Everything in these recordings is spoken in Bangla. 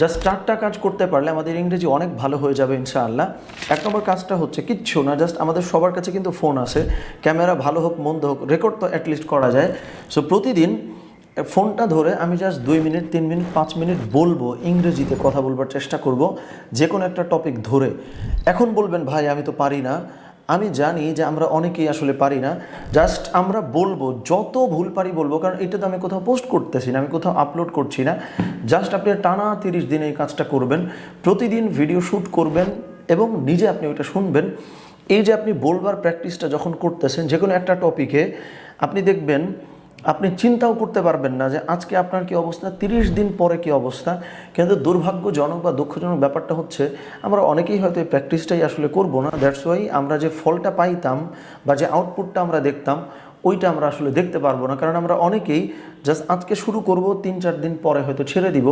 জাস্ট চারটা কাজ করতে পারলে আমাদের ইংরেজি অনেক ভালো হয়ে যাবে ইনশাআল্লাহ। এক নম্বর কাজটা হচ্ছে কিচ্ছু না জাস্ট আমাদের সবার কাছে কিন্তু ফোন আছে ক্যামেরা ভালো হোক, মন্দ হোক রেকর্ড তো অ্যাটলিস্ট করা যায়। সো প্রতিদিন ফোনটা ধরে আমি জাস্ট দুই মিনিট, তিন মিনিট, পাঁচ মিনিট বলব, ইংরেজিতে কথা বলবার চেষ্টা করব যে কোনো একটা টপিক ধরে। এখন বলবেন, ভাই, আমি তো পারি না। আমি জানি যে আমরা অনেকেই আসলে পারি না। জাস্ট আমরা বলব, যত ভুল পারি বলব, কারণ এটা তো আমি কোথাও পোস্ট করতেছি না, আমি কোথাও আপলোড করছি না। জাস্ট আপনি টানা তিরিশ দিন এই কাজটা করবেন, প্রতিদিন ভিডিও শ্যুট করবেন এবং নিজে আপনি ওইটা শুনবেন। এই যে আপনি বলবার প্র্যাকটিসটা যখন করতেছেন যে কোনো একটা টপিকে আপনি দেখবেন আপনি চিন্তাও করতে পারবেন না যে আজকে আপনার কি অবস্থা, তিরিশ দিন পরে কি অবস্থা। কিন্তু দুর্ভাগ্যজনক বা দুঃখজনক ব্যাপারটা হচ্ছে, আমরা অনেকেই হয়তো এই প্র্যাকটিসটাই আসলে করব না। দ্যাটস ওয়াই আমরা যে ফলটা পাইতাম বা যে আউটপুটটা আমরা দেখতাম ওইটা আমরা আসলে দেখতে পারব না। কারণ আমরা অনেকেই জাস্ট আজকে শুরু করব, তিন চার দিন পরে হয়তো ছেড়ে দিব।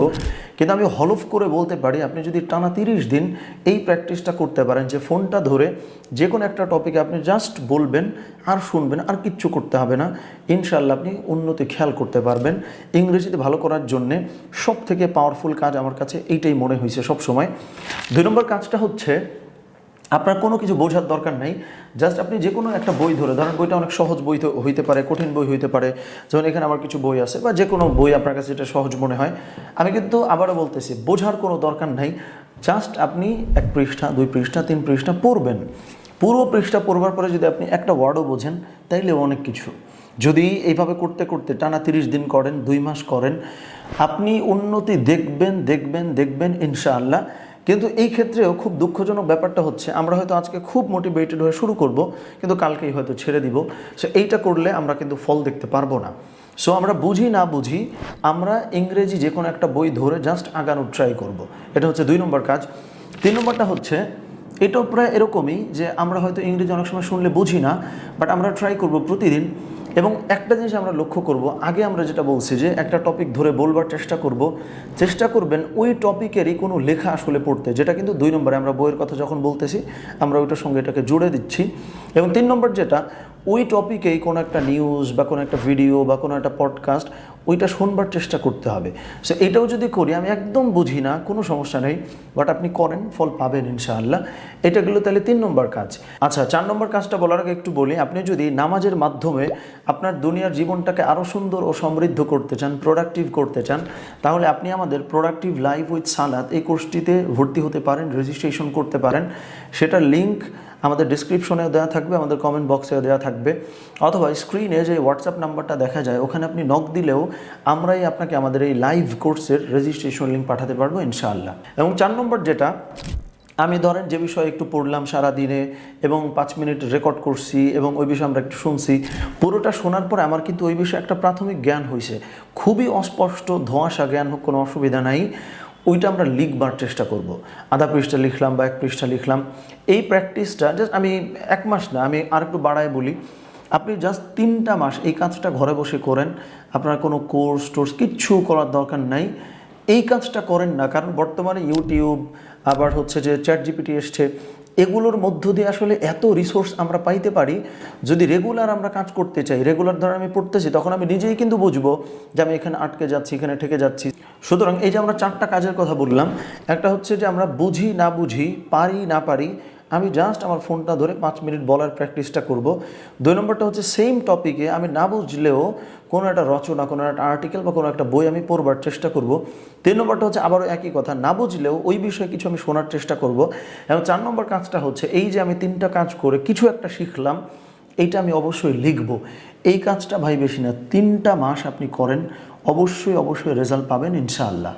কিন্তু আমি হলফ করে বলতে পারি, আপনি যদি টানা তিরিশ দিন এই প্র্যাকটিসটা করতে পারেন যে ফোনটা ধরে যে কোনো একটা টপিকে আপনি জাস্ট বলবেন, আর শুনবেন, আর কিচ্ছু করতে হবে না। ইনশাল্লাহ আপনি উন্নতি খেয়াল করতে পারবেন। ইংরেজিতে ভালো করার জন্যে সব থেকে পাওয়ারফুল কাজ আমার কাছে এইটাই মনে হয়েছে সবসময়। দুই নম্বর কাজটা হচ্ছে আপনার কোনো কিছু বোঝার দরকার নাই। জাস্ট আপনি যে কোনো একটা বই ধরে, ধরেন বইটা অনেক সহজ বই হইতে পারে, কঠিন বই হইতে পারে। যেমন এখানে আমার কিছু বই আছে বা যে কোনো বই আপনার কাছে যেটা সহজ মনে হয়। আমি কিন্তু আবারও বলতেছি, বোঝার কোনো দরকার নাই। জাস্ট আপনি এক পৃষ্ঠা, দুই পৃষ্ঠা, তিন পৃষ্ঠা পড়বেন। পুরো পৃষ্ঠা পড়বার পরে যদি আপনি একটা ওয়ার্ডও বোঝেন তাইলে অনেক কিছু। যদি এইভাবে করতে করতে টানা তিরিশ দিন করেন, দুই মাস করেন, আপনি উন্নতি দেখবেন দেখবেন দেখবেন, ইনশাআল্লাহ। কিন্তু এই ক্ষেত্রেও খুব দুঃখজনক ব্যাপারটা হচ্ছে, আমরা হয়তো আজকে খুব মোটিভেটেড হয়ে শুরু করব, কিন্তু কালকেই হয়তো ছেড়ে দিব। সো এইটা করলে আমরা কিন্তু ফল দেখতে পারব না। সো আমরা বুঝি না বুঝি, আমরা ইংরেজি যে কোনো একটা বই ধরে জাস্ট আগানোর ট্রাই করব। এটা হচ্ছে দুই নম্বর কাজ। তিন নম্বরটা হচ্ছে, এটাও প্রায় এরকমই যে আমরা হয়তো ইংরেজি অনেক সময় শুনলে বুঝি না বাট আমরা ট্রাই করব প্রতিদিন। এবং একটা জিনিস আমরা লক্ষ্য করব, আগে আমরা যেটা বলছি যে একটা টপিক ধরে বলবার চেষ্টা করব, চেষ্টা করবেন ওই টপিকেরই কোনো লেখা আসলে পড়তে, যেটা কিন্তু দুই নম্বরে আমরা বইয়ের কথা যখন বলতেছি, আমরা ওইটার সঙ্গে এটাকে জুড়ে দিচ্ছি। এবং তিন নম্বর যেটা ওই টপিকেই কোনো একটা নিউজ বা কোনো একটা ভিডিও বা কোনো একটা পডকাস্ট ওইটা শুনবার চেষ্টা করতে হবে। সো এটাও যদি করি, আমি একদম বুঝি না, কোনো সমস্যা নেই বাট আপনি করেন, ফল পাবেন ইনশাআল্লাহ। এটা গেলো তাহলে তিন নম্বর কাজ। আচ্ছা চার নম্বর কাজটা বলার আগে একটু বলি, আপনি যদি নামাজের মাধ্যমে আপনার দুনিয়ার জীবনটাকে আরও সুন্দর ও সমৃদ্ধ করতে চান প্রোডাক্টিভ করতে চান, তাহলে আপনি আমাদের প্রোডাক্টিভ লাইফ উইথ সালাদ এই কোর্সটিতে ভর্তি হতে পারেন রেজিস্ট্রেশন করতে পারেন। সেটার লিঙ্ক আমাদের ডিসক্রিপশনেও দেওয়া থাকবে, আমাদের কমেন্ট বক্সেও দেওয়া থাকবে। অথবা স্ক্রিনে যে হোয়াটসঅ্যাপ নাম্বারটা দেখা যায়, ওখানে আপনি নক দিলেও আমরাই আপনাকে আমাদের এই লাইভ কোর্সের রেজিস্ট্রেশন লিঙ্ক পাঠাতে পারব, ইনশাআল্লাহ। এবং চার নম্বর যেটা, আমি ধরেন যে বিষয়ে একটু পড়লাম সারা দিনে এবং পাঁচ মিনিট রেকর্ড করছি এবং ওই বিষয়ে আমরা একটু শুনছি, পুরোটা শোনার পর আমার কিন্তু ওই বিষয়ে একটা প্রাথমিক জ্ঞান হয়েছে খুবই অস্পষ্ট, ধোঁয়াশা জ্ঞান হোক, কোনো অসুবিধা নাই। ওইটা আমরা লিখবার চেষ্টা করব। আধা পৃষ্ঠা লিখলাম বা এক পৃষ্ঠা লিখলাম। এই প্র্যাকটিসটা জাস্ট আমি এক মাস না, আমি আর একটু বাড়ায় বলি। আপনি জাস্ট তিনটা মাস এই কাজটা ঘরে বসে করেন। আপনার কোনো কোর্স টোর্স কিচ্ছু করার দরকার নাই। এই কাজটা করেন না, কারণ বর্তমানে ইউটিউব আবার হচ্ছে যে চ্যাট জিপিটি এসছে। এগুলোর মধ্য দিয়ে আসলে এত রিসোর্স আমরা পাইতে পারি, যদি রেগুলার আমরা কাজ করতে চাই রেগুলার ধরে আমি পড়তেছি, তখন আমি নিজেই কিন্তু বুঝব যে আমি এখানে আটকে যাচ্ছি, এখানে ঠেকে যাচ্ছি। সুতরাং এই যে আমরা চারটা কাজের কথা বললাম, একটা হচ্ছে যে আমরা বুঝি না বুঝি, পারি না পারি আমি জাস্ট আমার ফোনটা ধরে পাঁচ মিনিট বলার প্র্যাকটিসটা করব। দুই নম্বরটা হচ্ছে সেম টপিকে আমি না বুঝলেও কোনো একটা রচনা, কোনো একটা আর্টিকেল বা কোনো একটা বই আমি পড়বার চেষ্টা করব। তিন নম্বরটা হচ্ছে আবারও একই কথা, না বুঝলেও ওই বিষয়ে কিছু আমি শোনার চেষ্টা করব। এবং চার নম্বর কাজটা হচ্ছে এই যে আমি তিনটা কাজ করে কিছু একটা শিখলাম, এইটা আমি অবশ্যই লিখব। এই কাজটা ভাই বেশি না, তিনটা মাস আপনি করেন, অবশ্যই অবশ্যই রেজাল্ট পাবেন ইনশাআল্লাহ।